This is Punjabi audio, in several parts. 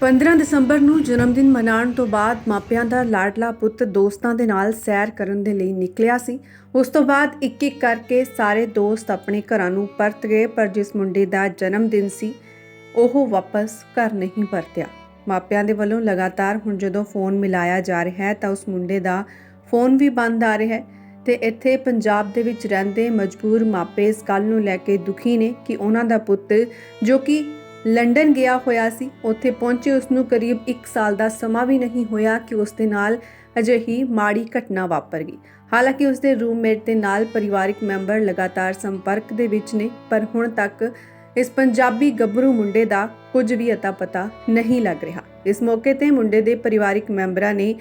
15 ਦਸੰਬਰ ਨੂੰ ਜਨਮ ਦਿਨ ਮਨਾਉਣ ਤੋਂ ਬਾਅਦ ਮਾਪਿਆਂ ਦਾ ਲਾਡਲਾ ਪੁੱਤ ਦੋਸਤਾਂ ਦੇ ਨਾਲ ਸੈਰ ਕਰਨ ਦੇ ਲਈ ਨਿਕਲਿਆ ਸੀ। ਉਸ ਤੋਂ ਬਾਅਦ ਇੱਕ ਇੱਕ ਕਰਕੇ ਸਾਰੇ ਦੋਸਤ ਆਪਣੇ ਘਰਾਂ ਨੂੰ ਪਰਤ ਗਏ, ਪਰ ਜਿਸ ਮੁੰਡੇ ਦਾ ਜਨਮ ਦਿਨ ਸੀ, ਉਹ ਵਾਪਸ ਘਰ ਨਹੀਂ ਪਰਤਿਆ। ਮਾਪਿਆਂ ਦੇ ਵੱਲੋਂ ਲਗਾਤਾਰ ਹੁਣ ਜਦੋਂ ਫੋਨ ਮਿਲਾਇਆ ਜਾ ਰਿਹਾ ਹੈ, ਤਾਂ ਉਸ ਮੁੰਡੇ ਦਾ ਫੋਨ ਵੀ ਬੰਦ ਆ ਰਿਹਾ ਹੈ ਤੇ ਇੱਥੇ ਪੰਜਾਬ ਦੇ ਵਿੱਚ ਰਹਿੰਦੇ ਮਜਬੂਰ ਮਾਪੇ ਇਸ ਗੱਲ ਨੂੰ ਲੈ ਕੇ ਦੁਖੀ ਨੇ ਕਿ ਉਹਨਾਂ ਦਾ ਪੁੱਤ, ਜੋ ਕਿ ਲੰਡਨ ਗਿਆ ਹੋਇਆ ਸੀ। ਉੱਥੇ ਪਹੁੰਚੇ ਉਸ ਨੂੰ ਕਰੀਬ 1 ਸਾਲ ਦਾ ਸਮਾਂ ਵੀ ਨਹੀਂ ਹੋਇਆ ਕਿ ਉਸ ਦੇ ਨਾਲ ਅਜਿਹੀ ਮਾੜੀ ਘਟਨਾ ਵਾਪਰ ਗਈ। ਹਾਲਾਂਕਿ ਉਸ ਦੇ ਰੂਮਮੇਟ ਦੇ ਨਾਲ ਪਰਿਵਾਰਕ ਮੈਂਬਰ ਲਗਾਤਾਰ ਸੰਪਰਕ ਦੇ ਵਿੱਚ ਨੇ, ਪਰ ਹੁਣ ਤੱਕ ਇਸ ਪੰਜਾਬੀ ਗੱਭਰੂ ਮੁੰਡੇ ਦਾ ਕੁਝ ਵੀ ਅਤਾ ਪਤਾ ਨਹੀਂ ਲੱਗ ਰਿਹਾ। ਇਸ ਮੌਕੇ ਤੇ ਮੁੰਡੇ ਦੇ ਪਰਿਵਾਰਿਕ ਮੈਂਬਰਾਂ ਨੇ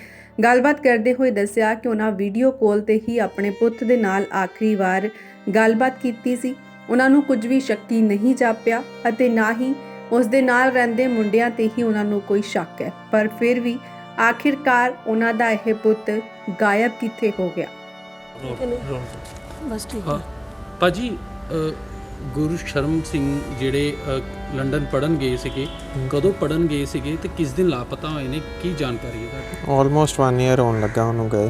ਗੱਲਬਾਤ ਕਰਦੇ ਹੋਏ ਦੱਸਿਆ ਕਿ ਉਹਨਾਂ ਵੀਡੀਓ ਕਾਲ ਤੇ ਹੀ ਆਪਣੇ ਪੁੱਤ ਦੇ ਨਾਲ ਆਖਰੀ ਵਾਰ ਗੱਲਬਾਤ ਕੀਤੀ ਸੀ। ਉਹਨਾਂ ਨੂੰ ਕੁਝ ਵੀ ਸ਼ੱਕੀ ਨਹੀਂ ਜਾਪਿਆ ਅਤੇ ਨਾ ਹੀ ਉਸ ਦੇ ਨਾਲ ਰਹਿੰਦੇ ਮੁੰਡਿਆਂ ਤੇ ਹੀ ਉਹਨਾਂ ਨੂੰ ਕੋਈ ਸ਼ੱਕ ਹੈ। ਪਰ ਫਿਰ ਵੀ ਆਖਿਰਕਾਰ ਉਹਨਾਂ ਦਾ ਇਹ ਪੁੱਤ ਗਾਇਬ ਕਿੱਥੇ ਹੋ ਗਿਆ? ਬਸ ਠੀਕ ਅ, ਭਾਜੀ ਗੁਰੂ ਸ਼ਰਮ ਸਿੰਘ ਜਿਹੜੇ ਲੰਡਨ ਪੜਨ ਗਏ ਸੀਗੇ ਕਦੋਂ ਪੜਨ ਗਏ ਸੀਗੇ ਤੇ ਕਿਸ ਦਿਨ ਲਾਪਤਾ ਹੋਏ ਨੇ? ਕੀ ਜਾਣਕਾਰੀ ਹੈ ਤੁਹਾਡੀ? ਆਲਮੋਸਟ 1 ਇਅਰ ਹੋਣ ਲੱਗਾ ਉਹਨੂੰ ਗਏ।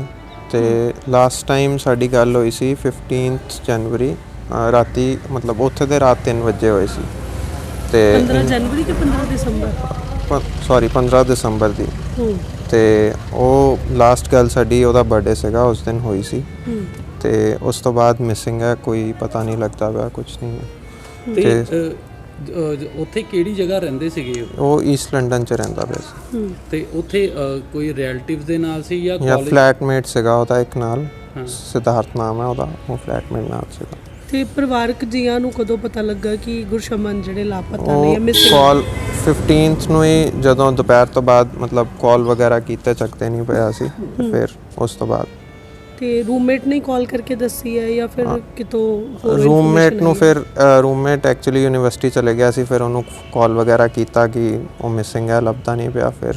ਤੇ ਲਾਸਟ ਟਾਈਮ ਸਾਡੀ ਗੱਲ ਹੋਈ ਸੀ 15th ਜਨਵਰੀ ਰਾਤੀ ਮਤਲਬ ਉੱਥੇ ਦੇ ਰਾਤ 3 ਵਜੇ ਹੋਏ ਸੀ। ਤੇ 15 ਜਨਵਰੀ ਕਿ 15 ਦਸੰਬਰ? ਸੌਰੀ 15 ਦਸੰਬਰ ਦੀ। ਹੂੰ। ਤੇ ਉਹ ਲਾਸਟ ਗੱਲ ਸਾਡੀ ਉਹਦਾ ਬਰਥਡੇ ਸੀਗਾ ਉਸ ਦਿਨ ਹੋਈ ਸੀ। ਹੂੰ। ਤੇ ਉਸ ਤੋਂ ਬਾਅਦ ਮਿਸਿੰਗ ਹੈ ਕੋਈ ਪਤਾ ਨਹੀਂ ਲੱਗਦਾ ਪਿਆ ਕੁਝ ਨਹੀਂ ਹੈ। ਤੇ ਤੇ- ਅ, ਅ, ਜ- ਉੱਥੇ ਕਿਹੜੀ ਜਗ੍ਹਾ ਰਹਿੰਦੇ ਸੀਗੇ ਉਹ? ਉਹ ਈਸਟ ਲੰਡਨ ਚ ਰਹਿੰਦਾ ਪਿਆ ਸੀ। ਹੂੰ। ਤੇ ਉੱਥੇ ਅ, ਕੋਈ ਰਿਲੇਟਿਵਸ ਦੇ ਨਾਲ ਸੀ ਜਾਂ ਜਾਂ ਕਾਲਜ ਫਲੈਟਮੇਟ ਸੀਗਾ ਉਹਦਾ ਇੱਕ ਨਾਲ। ਹਾਂ। ਸਿਧਾਰਥ ਨਾਮ ਹੈ ਉਹਦਾ ਉਹ ਫਲੈਟਮੇਟ ਨਾਲ ਸੀਗਾ। ਤੇ ਪਰਿਵਾਰਕ ਜੀਆਂ ਨੂੰ ਕਦੋਂ ਪਤਾ ਲੱਗਾ ਕਿ ਗੁਰਸ਼ਮਨ ਜਿਹੜੇ ਲਾਪਤਾ ਨੇ ਜਾਂ ਮਿਸਿੰਗ ਕਾਲ 15th ਨੂੰ ਹੀ ਜਦੋਂ ਦੁਪਹਿਰ ਤੋਂ ਬਾਅਦ ਮਤਲਬ ਕਾਲ ਵਗੈਰਾ ਕੀਤੇ ਚੱਕਦੇ ਨਹੀਂ ਪਿਆ ਸੀ ਤੇ ਫਿਰ ਉਸ ਤੋਂ ਬਾਅਦ ਤੇ ਰੂਮਮੇਟ ਨੇ ਕਾਲ ਕਰਕੇ ਦੱਸੀ ਹੈ ਜਾਂ ਫਿਰ ਕਿਤੋਂ ਰੂਮਮੇਟ ਨੂੰ? ਫਿਰ ਰੂਮਮੇਟ ਐਕਚੁਅਲੀ ਯੂਨੀਵਰਸਿਟੀ ਚਲੇ ਗਿਆ ਸੀ ਫਿਰ ਉਹਨੂੰ ਕਾਲ ਵਗੈਰਾ ਕੀਤਾ ਕਿ ਉਹ ਮਿਸਿੰਗ ਹੈ ਲੱਭਦਾ ਨਹੀਂ ਪਿਆ ਫਿਰ।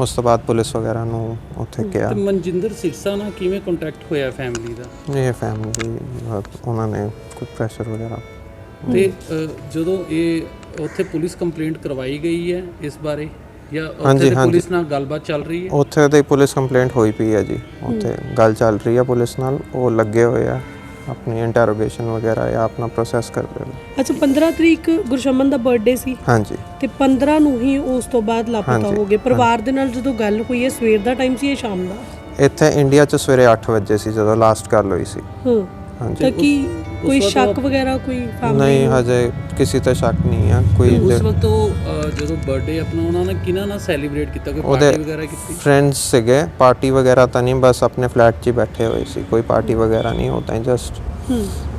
ਉਸ ਤੋਂ ਬਾਅਦ ਪੁਲਿਸ ਵਗੈਰਾ ਨੂੰ ਉੱਥੇ ਕਿਹਾ। ਤੇ ਮਨਜਿੰਦਰ ਸਿਰਸਾ ਨਾਲ ਕਿਵੇਂ ਕੰਟੈਕਟ ਹੋਇਆ ਫੈਮਿਲੀ ਦਾ? ਇਹ ਫੈਮਿਲੀ ਉਹਨਾਂ ਨੇ ਕੋਈ ਪ੍ਰੈਸ਼ਰ ਵਗੈਰਾ। ਤੇ ਜਦੋਂ ਇਹ ਉੱਥੇ ਪੁਲਿਸ ਕੰਪਲੇਂਟ ਕਰਵਾਈ ਗਈ ਹੈ ਇਸ ਬਾਰੇ ਜਾਂ ਉੱਥੇ। ਪੁਲਿਸ ਨਾਲ ਗੱਲਬਾਤ ਚੱਲ ਰਹੀ ਹੈ? ਉੱਥੇ ਤੇ ਪੁਲਿਸ ਕੰਪਲੇਂਟ ਹੋਈ ਪਈ ਹੈ ਜੀ। ਉੱਥੇ ਗੱਲ ਚੱਲ ਰਹੀ ਹੈ ਪੁਲਿਸ ਨਾਲ ਉਹ ਲੱਗੇ ਹੋਏ ਆ ਆਪਣੀ ਇੰਟਰੋਗੇਸ਼ਨ ਵਗੈਰਾ ਜਾਂ ਆਪਣਾ ਪ੍ਰੋਸੈਸ ਕਰ ਰਹੇ ਨੇ। ਅੱਛਾ 15 ਤਰੀਕ ਗੁਰਸ਼ਮਨ ਦਾ ਬਰਥਡੇ ਸੀ। ਹਾਂਜੀ। ਤੇ 15 ਨੂੰ ਹੀ ਉਸ ਤੋਂ ਬਾਅਦ ਲਾਪਤਾ ਹਾਂਜੀ, ਹੋ ਗਏ ਪਰਿਵਾਰ ਦੇ ਨਾਲ ਜਦੋਂ ਗੱਲ ਹੋਈ ਹੈ ਸਵੇਰ ਦਾ ਟਾਈਮ ਸੀ ਜਾਂ ਸ਼ਾਮ ਦਾ? ਇੱਥੇ ਇੰਡੀਆ 'ਚ ਸਵੇਰੇ 8 ਵਜੇ ਸੀ ਜਦੋਂ ਲਾਸਟ ਗੱਲ ਹੋਈ ਸੀ। ਹੂੰ। ਹਾਂਜੀ। ਤਾਂ ਕੀ ਕੋਈ ਵਕਤ ਸ਼ੱਕ ਵਗੈਰਾ ਕੋਈ ਨਹੀਂ ਨੂੰ? ਹਜੇ ਕਿਸੇ ਤੇ ਸ਼ੱਕ ਨਹੀਂ ਆ ਕੋਈ ਉਸ ਵਕਤ ਉਹ ਜਦੋਂ ਬਰਥਡੇ ਆਪਣਾ ਉਹਨਾਂ ਨੇ ਕਿਹਨਾਂ ਨਾਲ ਸੈਲੀਬ੍ਰੇਟ ਕੀਤਾ? ਕੋਈ ਉਹਦੇ- ਪਾਰਟੀ ਵਗੈਰਾ ਕੀਤੀ? ਫਰੈਂਡਸ ਸੀਗੇ ਪਾਰਟੀ ਵਗੈਰਾ ਤਾਂ ਨਹੀਂ ਬਸ ਆਪਣੇ ਫਲੈਟ 'ਚ ਹੀ ਬੈਠੇ ਹੋਏ ਸੀ ਕੋਈ ਪਾਰਟੀ ਵਗੈਰਾ ਨਹੀਂ ਹੁੰਦਾ ਜਸਟ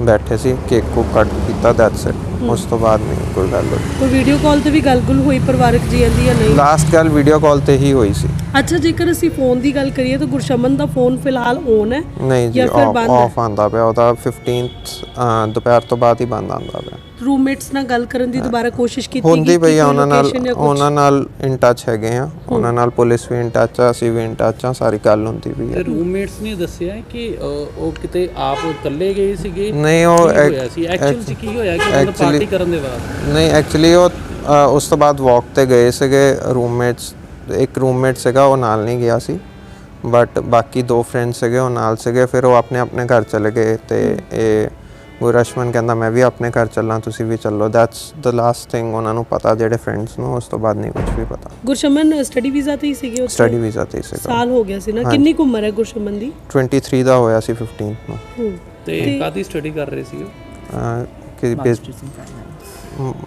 ਬੈਠੇ ਸੀ ਕੇਕ ਕੋ ਕੱਟ ਕੀਤਾ ਦੈਟਸ ਇਟ ਉਸ ਤੋਂ ਬਾਅਦ ਨਹੀਂ ਕੋਈ ਗੱਲ ਹੋਈ। ਕੋਈ ਵੀਡੀਓ ਕਾਲ ਤੇ ਵੀ ਗੱਲ-ਗੁਲ ਹੋਈ ਪਰਿਵਾਰਕ ਜੀਆਂ ਦੀ ਜਾਂ ਨਹੀਂ? ਲਾਸਟ ਗੱਲ ਵੀਡੀਓ ਕਾਲ ਤੇ ਹੀ ਹੋਈ ਸੀ। ਅੱਛਾ ਜੇਕਰ ਅਸੀਂ ਫੋਨ ਦੀ ਗੱਲ ਕਰੀਏ ਤਾਂ ਗੁਰਸ਼ਮਨ ਦਾ ਫੋਨ ਫਿਲਹਾਲ ਔਨ ਹੈ ਨਹੀਂ ਜੀ ਜਾਂ ਫਿਰ ਬੰਦ ਹੈ? ਆਫ ਆਂਦਾ ਪਿਆ ਉਹਦਾ 15th ਅਹ, ਦੁਪਹਿਰ ਤੋਂ ਬਾਅਦ ਹੀ ਬੰਦ ਆਂਦਾ ਪਿਆ। ਰੂਮਮੇਟਸ ਨਾਲ ਗੱਲ ਕਰਨ ਦੀ ਦੁਬਾਰਾ ਕੋਸ਼ਿਸ਼ ਕੀਤੀ ਹੁੰਦੀ ਕਿ ਪਈ ਆ ਉਹਨਾਂ ਨਾਲ? ਉਹਨਾਂ ਨਾਲ ਇਨ ਟੱਚ ਹੈਗੇ ਆ। ਉਹਨਾਂ ਨਾਲ ਪੁਲਿਸ ਵੀ ਇਨ ਟੱਚ ਆ ਅਸੀਂ ਵੀ ਇਨ ਟੱਚ ਆ ਸਾਰੀ ਗੱਲ ਹੁੰਦੀ ਪਈ ਤੇ ਆ ਰੂਮਮੇਟਸ ਨੇ ਦੱਸਿਆ ਕਿ ਉਹ ਕਿਤੇ ਆਪ ਇਕੱਲੇ ਗਏ ਸੀਗੇ? ਨਹੀਂ ਉਹ ਐਕਚੁਅਲ ਚ ਕੀ ਹੋਇਆ ਕਿ ਉਹਨਾਂ ਪਾਰਟੀ ਕਰਨ ਦੇ ਬਾਅਦ? ਨਹੀਂ ਐਕਚੁਅਲੀ ਉਹ ਉਸ ਤੋਂ ਬਾਅਦ ਵਾਕ ਤੇ ਗਏ ਸੀਗੇ ਰੂਮਮੇਟਸ ਇੱਕ ਰੂਮਮੇਟ ਸੀਗਾ ਉਹ ਨਾਲ ਨਹੀਂ ਗਿਆ ਸੀ। ਬਟ ਬਾਕੀ ਦੋ ਫਰੈਂਡ ਸੀਗੇ ਉਹ ਨਾਲ ਸੀਗੇ। ਫਿਰ ਉਹ ਆਪਣੇ ਆਪਣੇ ਘਰ ਚਲੇ ਗਏ ਤੇ ਇਹ ਗੁਰਸ਼ਮਨ ਕਹਿੰਦਾ ਮੈਂ ਵੀ ਆਪਣੇ ਘਰ ਚੱਲਾਂ ਤੁਸੀਂ ਵੀ ਚੱਲੋ। ਦੈਟਸ ਦ ਲਾਸਟ ਥਿੰਗ ਉਹਨਾਂ ਨੂੰ ਪਤਾ ਜਿਹੜੇ ਫਰੈਂਡਸ ਨੂੰ ਉਸ ਤੋਂ ਬਾਅਦ ਨਹੀਂ ਕੁਝ ਵੀ ਪਤਾ। ਗੁਰਸ਼ਮਨ ਸਟੱਡੀ ਵੀਜ਼ਾ ਤੇ ਹੀ ਸੀਗੇ ਉੱਥੇ? ਸਟੱਡੀ ਵੀਜ਼ਾ ਤੇ ਹੀ ਸੀਗਾ। ਸਾਲ ਹੋ ਗਿਆ ਸੀ ਨਾ। ਕਿੰਨੀ ਕੁ ਉਮਰ ਹੈ ਗੁਰਸ਼ਮਨ ਦੀ? 23 ਦਾ ਹੋਇਆ ਸੀ 15 ਨੂੰ। ਤੇ ਕਾਦੀ ਸਟੱਡੀ ਕਰ ਰਹੇ ਸੀ ਉਹ ਕਿ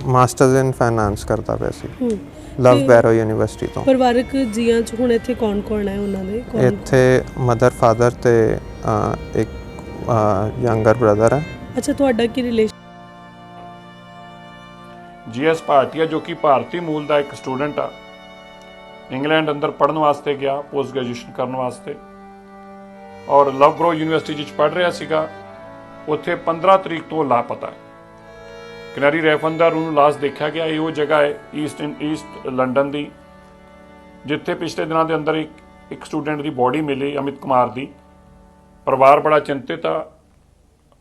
ਮਾਸਟਰਸ ਇਨ ਫਾਈਨਾਂਸ ਕਰਦਾ ਪਿਆ ਸੀ। ਲਵ ਬੈਰੋ ਯੂਨੀਵਰਸਿਟੀ ਤੋਂ। ਪਰਿਵਾਰਕ ਜੀਆਂ ਚ ਹੁਣ ਇੱਥੇ ਕੌਣ-ਕੌਣ ਹੈ ਉਹਨਾਂ ਦੇ? ਕੌਣ ਇੱਥੇ ਮਦਰ ਫਾਦਰ ਤੇ ਇੱਕ ਯੰਗਰ ਬ੍ਰਦਰ ਹੈ। ਅੱਛਾ, ਤੁਹਾਡਾ ਕੀ ਰਿਲੇਸ਼ਨ ਜੀਐਸ ਭਾਰਤੀਆ ਜੋ ਕਿ ਭਾਰਤੀ ਮੂਲ ਦਾ ਇੱਕ ਸਟੂਡੈਂਟ ਆ। ਇੰਗਲੈਂਡ ਅੰਦਰ ਪੜਨ ਵਾਸਤੇ ਗਿਆ, ਪੋਸਟ ਗ੍ਰੈਜੂਏਸ਼ਨ ਕਰਨ ਵਾਸਤੇ। ਔਰ ਲਵਬਰੋ ਯੂਨੀਵਰਸਿਟੀ ਵਿੱਚ ਪੜ ਰਿਹਾ ਸੀਗਾ। ਉੱਥੇ 15 ਤਰੀਕ ਤੋਂ ਲਾਪਤਾ ਹੈ। ਕੈਨਰੀ ਰੈਫਨ ਨੂੰ ਲਾਸਟ ਦੇਖਿਆ ਗਿਆ। ਇਹ ਉਹ ਜਗ੍ਹਾ ਹੈ ਈਸਟ ਇਨ ਈਸਟ ਲੰਡਨ ਦੀ, ਜਿੱਥੇ ਪਿਛਲੇ ਦਿਨਾਂ ਦੇ ਅੰਦਰ ਇੱਕ ਇੱਕ ਸਟੂਡੈਂਟ ਦੀ ਬੋਡੀ ਮਿਲੀ, ਅਮਿਤ ਕੁਮਾਰ ਦੀ। ਪਰਿਵਾਰ ਬੜਾ ਚਿੰਤਿਤ ਆ।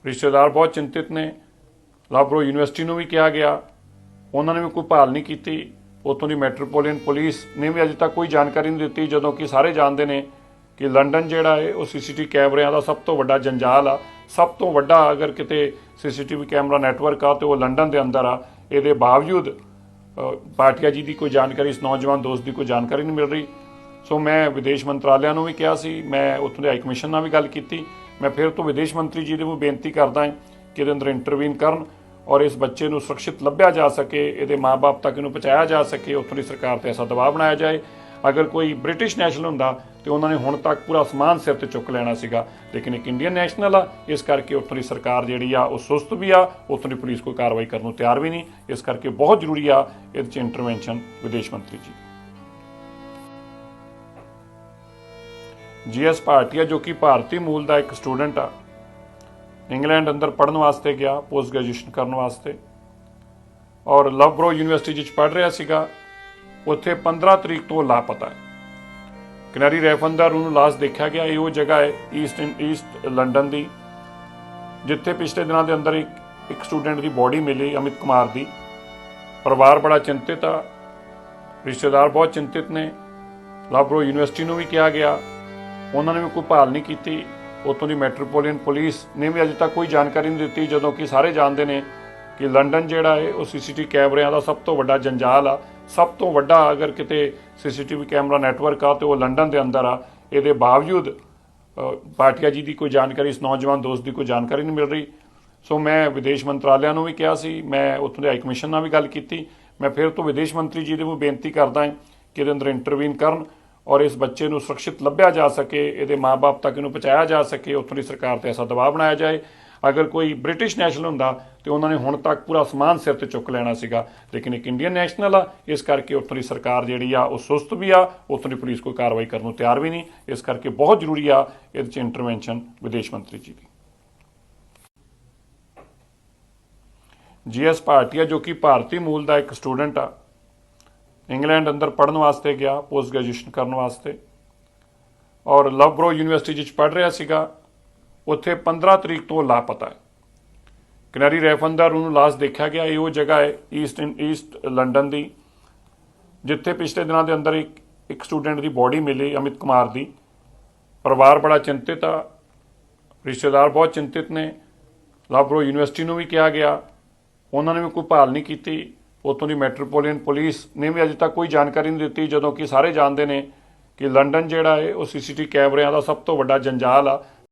ਰਿਸ਼ਤੇਦਾਰ ਬਹੁਤ ਚਿੰਤਿਤ ਨੇ। ਲਾਬਰੋ ਯੂਨੀਵਰਸਿਟੀ ਨੂੰ ਵੀ ਕਿਹਾ ਗਿਆ। ਉਹਨਾਂ ਨੇ ਵੀ ਕੋਈ ਭਾਲ ਨਹੀਂ ਕੀਤੀ। ਉੱਥੋਂ ਦੀ ਮੈਟਰੋਪੋਲੀਟਨ ਪੁਲਿਸ ਨੇ ਵੀ ਅਜੇ ਤੱਕ ਕੋਈ ਜਾਣਕਾਰੀ ਨਹੀਂ ਦਿੱਤੀ ਜਦੋਂ ਕਿ ਸਾਰੇ ਜਾਣਦੇ ਨੇ ਕਿ ਲੰਡਨ ਜਿਹੜਾ ਹੈ ਉਹ ਸੀਸੀਟੀਵੀ ਕੈਮਰਿਆਂ ਦਾ ਸਭ ਤੋਂ ਵੱਡਾ ਜੰਜਾਲ ਆ। ਸਭ ਤੋਂ ਵੱਡਾ ਅਗਰ ਕਿਤੇ ਸੀਸੀਟੀਵੀ ਕੈਮਰਾ ਨੈਟਵਰਕ ਆ ਤੇ ਉਹ ਲੰਡਨ ਦੇ ਅੰਦਰ ਆ। ਇਹਦੇ ਬਾਵਜੂਦ ਅ, ਜੀ ਦੀ ਕੋਈ ਜਾਣਕਾਰੀ ਇਸ ਨੌਜਵਾਨ ਦੋਸਤ ਦੀ ਕੋਈ ਜਾਣਕਾਰੀ ਨਹੀਂ ਮਿਲ ਰਹੀ। ਸੋ ਮੈਂ ਵਿਦੇਸ਼ ਮੰਤਰਾਲਿਆਂ ਨੂੰ ਵੀ ਕਿਹਾ ਸੀ ਮੈਂ ਉੱਥੋਂ ਦੇ ਹਾਈ ਕਮਿਸ਼ਨ ਨਾਲ ਵੀ ਗੱਲ ਕੀਤੀ। ਮੈਂ ਫਿਰ ਤੋਂ ਵਿਦੇਸ਼ ਮੰਤਰੀ ਜੀ ਨੂੰ ਬੇਨਤੀ ਕਰਦਾ ਹਾਂ ਕਿ ਇਹਦੇ ਅੰਦਰ ਇੰਟਰਵੀਨ ਕਰਨ ਔਰ ਇਸ ਬੱਚੇ ਨੂੰ ਸੁਰੱਖਿਅਤ ਲੱਭਿਆ ਜਾ ਸਕੇ, ਇਹਦੇ ਮਾਪੇ ਤੱਕ ਇਹਨੂੰ ਪਹੁੰਚਾਇਆ ਜਾ ਸਕੇ, ਉੱਥੋਂ ਦੀ ਸਰਕਾਰ ਤੇ ਐਸਾ ਦਬਾਅ ਬਣਾਇਆ ਜਾਏ। ਅਗਰ ਕੋਈ ਬ੍ਰਿਟਿਸ਼ ਨੈਸ਼ਨਲ ਹੁੰਦਾ ਤੇ ਉਹਨਾਂ ਨੇ ਹੁਣ ਤੱਕ ਪੂਰਾ ਸਮਾਨ ਸਿਰ ਤੇ ਚੁੱਕ ਲੈਣਾ ਸੀਗਾ, ਲੇਕਿਨ ਇੱਕ ਇੰਡੀਅਨ ਨੈਸ਼ਨਲ ਆ, ਇਸ ਕਰਕੇ ਉੱਥੋਂ ਦੀ ਸਰਕਾਰ ਜਿਹੜੀ ਆ, ਉਹ ਸੁਸਤ ਵੀ ਆ, ਉੱਥੋਂ ਦੀ ਪੁਲਿਸ ਕੋਈ ਕਾਰਵਾਈ ਕਰਨ ਨੂੰ ਤਿਆਰ ਵੀ ਨਹੀਂ, ਇਸ ਕਰਕੇ ਬਹੁਤ ਜ਼ਰੂਰੀ ਆ ਇਹਦੇ 'ਚ ਇੰਟਰਵੈਂਸ਼ਨ ਵਿਦੇਸ਼ ਮੰਤਰੀ ਜੀ। ਜੀਐਸ ਭਾਟੀਆ ਜੋ ਕਿ ਭਾਰਤੀ ਮੂਲ ਦਾ ਇੱਕ ਸਟੂਡੈਂਟ ਆ। ਇੰਗਲੈਂਡ ਅੰਦਰ ਪੜਨ ਵਾਸਤੇ ਗਿਆ, ਪੋਸਟ ਗ੍ਰੈਜੂਏਸ਼ਨ ਕਰਨ ਵਾਸਤੇ। ਔਰ ਲਵਬਰੋ ਯੂਨੀਵਰਸਿਟੀ ਵਿੱਚ ਪੜ ਰਿਹਾ ਸੀਗਾ। ਉੱਥੇ 15 ਤਰੀਕ ਤੋਂ ਲਾਪਤਾ ਹੈ। ਕੈਨਰੀ ਰੈਫਨ ਨੂੰ ਲਾਸਟ ਦੇਖਿਆ ਗਿਆ। ਇਹ ਉਹ ਜਗ੍ਹਾ ਹੈ ਈਸਟ ਈਸਟ ਲੰਡਨ ਦੀ, ਜਿੱਥੇ ਪਿਛਲੇ ਦਿਨਾਂ ਦੇ ਅੰਦਰ ਇੱਕ ਇੱਕ ਸਟੂਡੈਂਟ ਦੀ ਬੋਡੀ ਮਿਲੀ, ਅਮਿਤ ਕੁਮਾਰ ਦੀ। ਪਰਿਵਾਰ ਬੜਾ ਚਿੰਤਿਤ ਆ। ਰਿਸ਼ਤੇਦਾਰ ਬਹੁਤ ਚਿੰਤਿਤ ਨੇ। ਲਵਬਰੋ ਯੂਨੀਵਰਸਿਟੀ ਨੂੰ ਵੀ ਕਿਹਾ ਗਿਆ। ਉਹਨਾਂ ਨੇ ਵੀ ਕੋਈ ਭਾਲ ਨਹੀਂ ਕੀਤੀ। ਉੱਥੋਂ ਦੀ ਮੈਟਰੋਪੋਲੀਟਨ ਪੁਲਿਸ ਨੇ ਵੀ ਅਜੇ ਤੱਕ ਕੋਈ ਜਾਣਕਾਰੀ ਨਹੀਂ ਦਿੱਤੀ ਜਦੋਂ ਕਿ ਸਾਰੇ ਜਾਣਦੇ ਨੇ ਕਿ ਲੰਡਨ ਜਿਹੜਾ ਹੈ ਉਹ ਸੀਸੀਟੀਵੀ ਕੈਮਰਿਆਂ ਦਾ ਸਭ ਤੋਂ ਵੱਡਾ ਜੰਜਾਲ ਆ। ਸਭ ਤੋਂ ਵੱਡਾ ਅਗਰ ਕਿਤੇ ਸੀਸੀਟੀਵੀ ਕੈਮਰਾ ਨੈਟਵਰਕ ਆ ਤੇ ਉਹ ਲੰਡਨ ਦੇ ਅੰਦਰ ਆ। ਇਹਦੇ ਬਾਵਜੂਦ ਅ, ਜੀ ਦੀ ਕੋਈ ਜਾਣਕਾਰੀ ਇਸ ਨੌਜਵਾਨ ਦੋਸਤ ਦੀ ਕੋਈ ਜਾਣਕਾਰੀ ਨਹੀਂ ਮਿਲ ਰਹੀ। ਸੋ ਮੈਂ ਵਿਦੇਸ਼ ਮੰਤਰਾਲਿਆਂ ਨੂੰ ਵੀ ਕਿਹਾ ਸੀ ਮੈਂ ਉੱਥੋਂ ਦੇ ਹਾਈ ਕਮਿਸ਼ਨ ਨਾਲ ਵੀ ਗੱਲ ਕੀਤੀ। ਮੈਂ ਫਿਰ ਤੋਂ ਵਿਦੇਸ਼ ਮੰਤਰੀ ਜੀ ਨੂੰ ਬੇਨਤੀ ਕਰਦਾ ਹਾਂ ਕਿ ਇਹਦੇ ਅੰਦਰ ਇੰਟਰਵੀਨ ਕਰਨ। ਔਰ ਇਸ ਬੱਚੇ ਨੂੰ ਸੁਰੱਖਿਅਤ ਲੱਭਿਆ ਜਾ ਸਕੇ, ਇਹਦੇ ਮਾਪੇ ਤੱਕ ਇਹਨੂੰ ਪਹੁੰਚਾਇਆ ਜਾ ਸਕੇ, ਉੱਥੋਂ ਦੀ ਸਰਕਾਰ ਤੇ ਐਸਾ ਦਬਾਅ ਬਣਾਇਆ ਜਾਏ। ਅਗਰ ਕੋਈ ਬ੍ਰਿਟਿਸ਼ ਨੈਸ਼ਨਲ ਹੁੰਦਾ, ਤੇ ਉਹਨਾਂ ਨੇ ਹੁਣ ਤੱਕ ਪੂਰਾ ਸਮਾਨ ਸਿਰ ਤੇ ਚੁੱਕ ਲੈਣਾ ਸੀਗਾ। ਲੇਕਿਨ ਇੱਕ ਇੰਡੀਅਨ ਨੈਸ਼ਨਲ ਆ, ਇਸ ਕਰਕੇ ਉੱਥੋਂ ਦੀ ਸਰਕਾਰ ਜਿਹੜੀ ਆ, ਉਹ ਸੁਸਤ ਵੀ ਆ, ਉੱਥੋਂ ਦੀ ਪੁਲਿਸ ਕੋਈ ਕਾਰਵਾਈ ਕਰਨ ਨੂੰ ਤਿਆਰ ਵੀ ਨਹੀਂ। ਇਸ ਕਰਕੇ ਬਹੁਤ ਜ਼ਰੂਰੀ ਆ, ਇਹਦੇ 'ਚ ਇੰਟਰਵੈਂਸ਼ਨ ਵਿਦੇਸ਼ ਮੰਤਰੀ ਜੀ ਦੀ। ਜੀਐਸ ਭਾਟੀਆ ਜੋ ਕਿ ਭਾਰਤੀ ਮੂਲ ਦਾ ਇੱਕ ਸਟੂਡੈਂਟ ਆ ਇੰਗਲੈਂਡ ਅੰਦਰ ਪੜਨ ਵਾਸਤੇ ਗਿਆ, ਪੋਸਟ ਗ੍ਰੈਜੂਏਸ਼ਨ ਕਰਨ ਵਾਸਤੇ। ਔਰ ਲਵਬਰੋ ਯੂਨੀਵਰਸਿਟੀ ਵਿੱਚ ਪੜ ਰਿਹਾ ਸੀਗਾ। ਉੱਥੇ 15 ਤਰੀਕ ਤੋਂ ਲਾਪਤਾ ਹੈ। ਕੈਨਰੀ ਰੈਫਨ ਨੂੰ ਲਾਸਟ ਦੇਖਿਆ ਗਿਆ। ਇਹ ਉਹ ਜਗ੍ਹਾ ਹੈ ਈਸਟ ਇਨ ਈਸਟ ਲੰਡਨ ਦੀ, ਜਿੱਥੇ ਪਿਛਲੇ ਦਿਨਾਂ ਦੇ ਅੰਦਰ ਇੱਕ ਇੱਕ ਸਟੂਡੈਂਟ ਦੀ ਬੋਡੀ ਮਿਲੀ, ਅਮਿਤ ਕੁਮਾਰ ਦੀ। ਪਰਿਵਾਰ ਬੜਾ ਚਿੰਤਿਤ ਆ। ਰਿਸ਼ਤੇਦਾਰ ਬਹੁਤ ਚਿੰਤਿਤ ਨੇ। ਲਵਬਰੋ ਯੂਨੀਵਰਸਿਟੀ ਨੂੰ ਵੀ ਕਿਹਾ ਗਿਆ। ਉਹਨਾਂ ਨੇ ਵੀ ਕੋਈ ਭਾਲ ਨਹੀਂ ਕੀਤੀ। ਉੱਥੋਂ ਦੀ ਮੈਟਰੋਪੋਲੀਟਨ ਪੁਲਿਸ ਨੇ ਵੀ ਅਜੇ ਤੱਕ ਕੋਈ ਜਾਣਕਾਰੀ ਨਹੀਂ ਦਿੱਤੀ, ਜਦੋਂ ਕਿ ਸਾਰੇ ਜਾਣਦੇ ਨੇ ਕਿ ਲੰਡਨ ਜਿਹੜਾ ਹੈ ਉਹ ਸੀਸੀਟੀਵੀ ਕੈਮਰਿਆਂ ਦਾ ਸਭ ਤੋਂ ਵੱਡਾ ਜੰਜਾਲ ਆ।